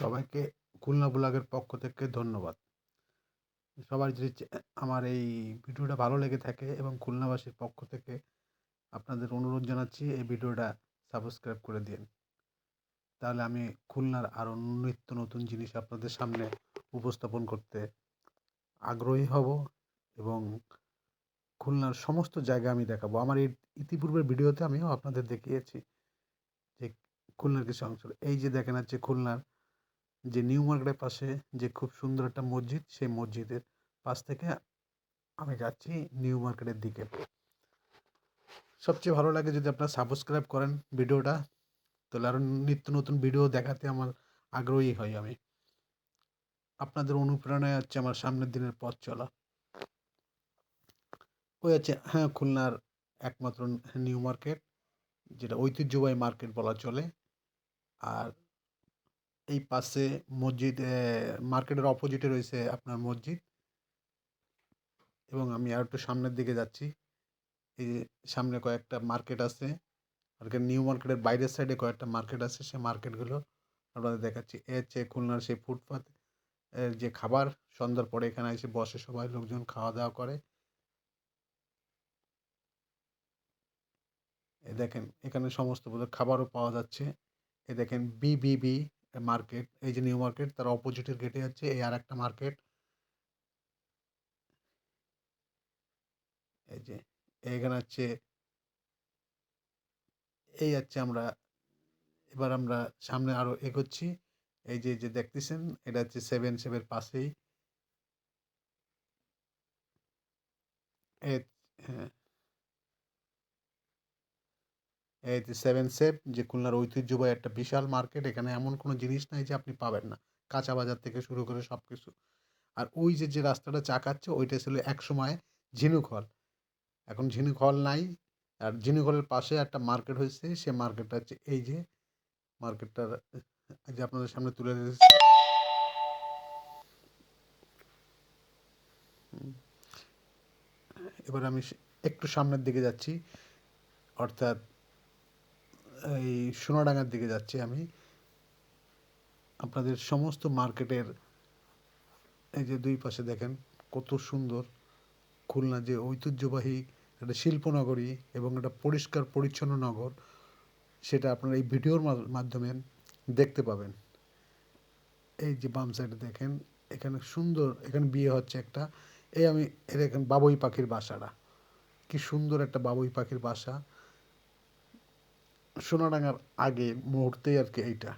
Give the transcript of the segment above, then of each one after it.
সবাইকে খুলনা ব্লগের পক্ষ থেকে ধন্যবাদ। সবার যদি আমার এই ভিডিওটা ভালো লেগে থাকে এবং খুলনাবাসীর পক্ষ থেকে আপনাদের অনুরোধ জানাচ্ছি, এই ভিডিওটা সাবস্ক্রাইব করে দিন। তাহলে আমি খুলনার আরও নিত্য নতুন জিনিস আপনাদের সামনে উপস্থাপন করতে আগ্রহী হব এবং খুলনার সমস্ত জায়গা আমি দেখাবো। আমার এই ইতিপূর্বের ভিডিওতে আমিও আপনাদের দেখিয়েছি যে খুলনার কিছু অংশ। এই যে দেখেন হচ্ছে খুলনার যে নিউ মার্কেটের পাশে যে খুব সুন্দর একটা মসজিদ, সেই মসজিদের পাশ থেকে আমি যাচ্ছি নিউ মার্কেটের দিকে। সবচেয়ে ভালো লাগে যদি আপনারা সাবস্ক্রাইব করেন ভিডিওটা, তাহলে আরও নিত্য নতুন ভিডিও দেখাতে আমার আগ্রহী হই আমি। আপনাদের অনুপ্রেরণায় হচ্ছে আমার সামনের দিনের পথ চলা। ওই আছে হ্যাঁ খুলনার একমাত্র নিউ মার্কেট, যেটা ঐতিহ্যবাহী মার্কেট বলা চলে। আর এই পাশে মসজিদ মার্কেটের অপোজিটে রয়েছে আপনার মসজিদ। এবং আমি আর একটু সামনের দিকে যাচ্ছি। এই যে সামনে কয়েকটা মার্কেট আছে। মার্কেট, নিউ মার্কেটের বাইরের সাইডে কয়েকটা মার্কেট আছে। সে মার্কেটগুলো আপনাদের দেখাচ্ছি। এ হচ্ছে খুলনার সেই ফুটপাথ যে খাবার, সন্ধ্যার পরে এখানে এসে বসে সবাই, লোকজন খাওয়া দাওয়া করে। এ দেখেন, এখানে সমস্ত খাবারও পাওয়া যাচ্ছে। এ দেখেন বিবিবি মার্কেট এই যে নিউ মার্কেট তার অপোজিটের গেটে যাচ্ছে, এই আর একটা মার্কেট এই যে এখানে হচ্ছে, এই হচ্ছে আমরা, এবার আমরা সামনে আরও এগোচ্ছি। এই যে যে দেখতেছেন, এটা হচ্ছে সেভেন সেভের পাশেই। হ্যাঁ এই যে সেভেন সেভ যে খুলনার ঐতিহ্যবাহী একটা বিশাল মার্কেট এখানে এমন কোনো জিনিস নাই যে আপনি পাবেন না। কাঁচা বাজার থেকে শুরু করে সব কিছু আর ওই যে যে রাস্তাটা চাকাচ্ছে, ওইটা ছিল এক সময় ঝিনুক হল। এখন ঝিনুক হল নাই। আর ঝিনুক হলের পাশে একটা মার্কেট হয়েছে সে মার্কেটটা হচ্ছে এই যে মার্কেটটার এই যে আপনাদের সামনে তুলে ধরেছি। এবার আমি একটু সামনের দিকে যাচ্ছি। অর্থাৎ এই সোনাডাঙ্গার দিকে যাচ্ছি আমি। আপনাদের সমস্ত মার্কেটের এই যে দুই পাশে দেখেন কত সুন্দর খুলনা যে ঐতিহ্যবাহী একটা শিল্পনগরী এবং একটা পরিষ্কার পরিচ্ছন্ন নগর, সেটা আপনারা এই ভিডিওর মাধ্যমে দেখতে পাবেন। এই যে বাম সাইডে দেখেন, এখানে সুন্দর, এখানে বিয়ে হচ্ছে একটা, এই আমি এ দেখেন বাবুই পাখির বাসাটা। কি সুন্দর একটা বাবুই পাখির বাসা। সোনাডাঙ্গার আগে মুহূর্তেই আর কি এইটা।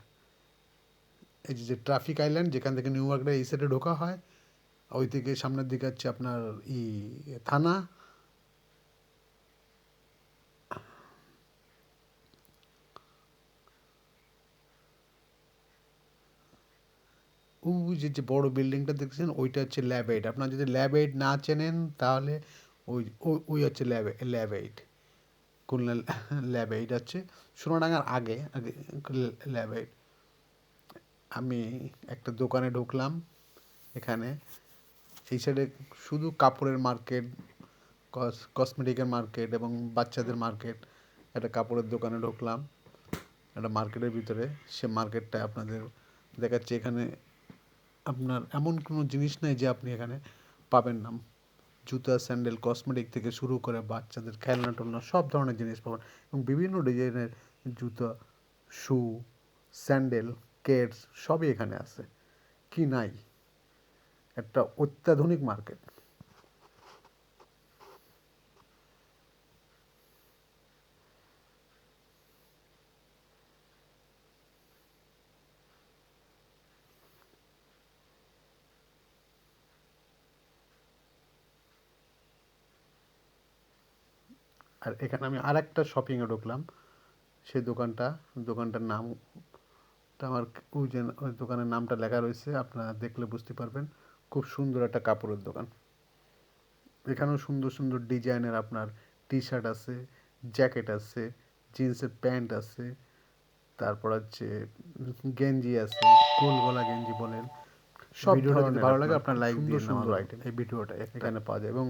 এই যে ট্রাফিক আইল্যান্ড, যেখান থেকে নিউ মার্কেটে এই সাইডে ঢোকা হয়, ওই থেকে সামনের দিকে হচ্ছে আপনার ই, থানা। ওই যে যে বড় বিল্ডিংটা দেখছেন, ওইটা হচ্ছে ল্যাব এইট। আপনারা যদি ল্যাব এইট না চেনেন, তাহলে ওই, ওই- হচ্ছে lab lab eight. Khulna lab eight হচ্ছে সোনাডাঙ্গার আগে আগে ল্যাব আমি একটা দোকানে ঢুকলাম, এখানে। এই সাইডে শুধু কাপড়ের মার্কেট কসমেটিকের মার্কেট এবং বাচ্চাদের মার্কেট। একটা কাপড়ের দোকানে ঢুকলাম, একটা মার্কেটের ভিতরে। সে মার্কেটটা আপনাদের দেখাচ্ছে। এখানে আপনার এমন কোনো জিনিস নেই যে আপনি এখানে পাবেন না। জুতা, স্যান্ডেল কসমেটিক থেকে শুরু করে বাচ্চাদের খেলনা, টেলনা, সব ধরনের জিনিস পাবেন এবং বিভিন্ন ডিজাইনের জুতা শু স্যান্ডেল, কেডস সবই এখানে আছে। কি নাই? একটা অত্যাধুনিক মার্কেট আর এখানে আমি আর একটা শপিংয়ে ঢুকলাম। সেই দোকানটা দোকানটার নামটা আমার ওই যে দোকানের নামটা লেখা রয়েছে আপনারা দেখলে বুঝতে পারবেন। খুব সুন্দর একটা কাপড়ের দোকান। এখানেও সুন্দর সুন্দর ডিজাইনের আপনার টি শার্ট আছে জ্যাকেট আছে জিন্সের প্যান্ট আছে তারপর হচ্ছে গেঞ্জি আছে গোল গলা গেঞ্জি বলেন। সব ভিডিওটা যদি ভালো লাগে আপনার like দিয়ে সুন্দর আইটেম এই ভিডিওটা এখানে পাওয়া যায়। এবং